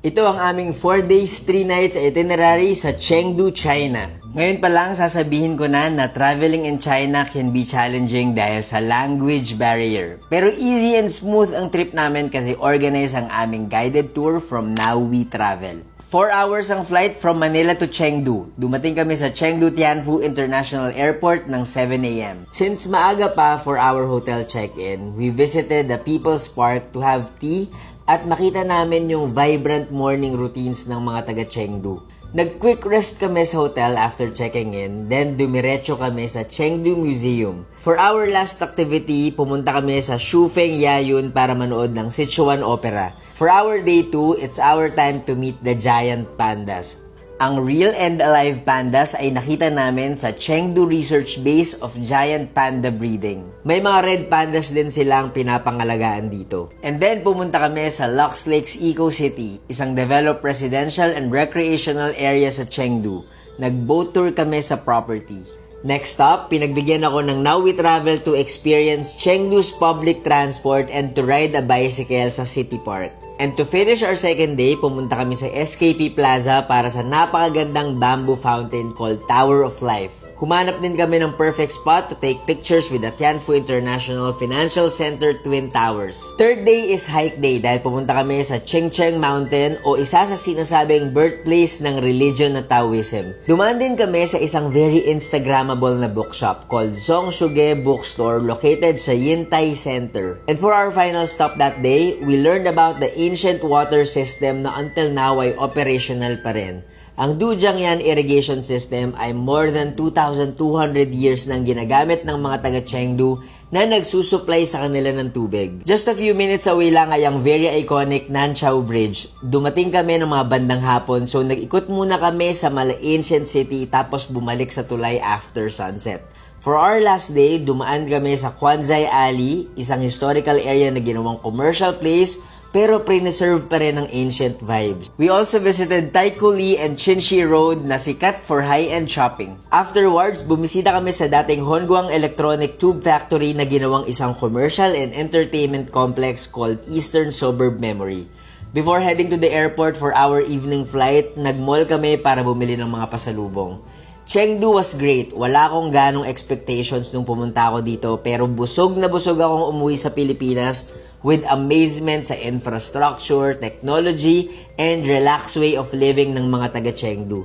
Ito ang aming 4 days, 3 nights itinerary sa Chengdu, China. Ngayon pa lang sasabihin ko na na traveling in China can be challenging dahil sa language barrier. Pero easy and smooth ang trip namin kasi organize ang aming guided tour from Now We Travel. 4 hours ang flight from Manila to Chengdu. Dumating kami sa Chengdu Tianfu International Airport ng 7 a.m. Since maaga pa for our hotel check-in, we visited the People's Park to have tea at makita namin yung vibrant morning routines ng mga taga Chengdu. Nag-quick rest kami sa hotel after checking in, then dumiretso kami sa Chengdu Museum. For our last activity, pumunta kami sa Shufeng Yayun para manood ng Sichuan Opera. For our day 2, it's our time to meet the giant pandas. Ang real and alive pandas ay nakita namin sa Chengdu Research Base of Giant Panda Breeding. May mga red pandas din silang pinapangalagaan dito. And then pumunta kami sa Lux Lakes Eco City, isang developed residential and recreational area sa Chengdu. Nag-boat tour kami sa property. Next stop, pinagbigyan ako ng Now We Travel to experience Chengdu's public transport and to ride a bicycle sa City Park. And to finish our second day, pumunta kami sa SKP Plaza para sa napakagandang bamboo fountain called Tower of Life. Humanap din kami ng perfect spot to take pictures with the Tianfu International Financial Center Twin Towers. Third day is hike day dahil pumunta kami sa Chengcheng Mountain o isa sa sinasabing birthplace ng religion na Taoism. Dumaan din kami sa isang very Instagrammable na bookshop called Zongshuge Bookstore located sa Yintai Center. And for our final stop that day, we learned about the ancient water system na until now ay operational pa rin. Ang Dujiangyan Irrigation System ay more than 2,200 years nang ginagamit ng mga taga Chengdu na nagsusupply sa kanila ng tubig. Just a few minutes away lang ay ang very iconic Nanchao Bridge. Dumating kami ng mga bandang hapon so nag-ikot muna kami sa mala ancient city tapos bumalik sa tulay after sunset. For our last day, dumaan kami sa Kwanzai Alley, isang historical area na ginawang commercial place pero preserve pa rin ang ancient vibes. We also visited Taiko Li and Chinshi Road na sikat for high-end shopping. Afterwards, bumisita kami sa dating Hongguang Electronic Tube Factory na ginawang isang commercial and entertainment complex called Eastern Suburb Memory. Before heading to the airport for our evening flight, nag-mall kami para bumili ng mga pasalubong. Chengdu was great. Wala akong ganong expectations nung pumunta ako dito pero busog na busog akong umuwi sa Pilipinas with amazement sa infrastructure, technology, and relaxed way of living ng mga taga Chengdu.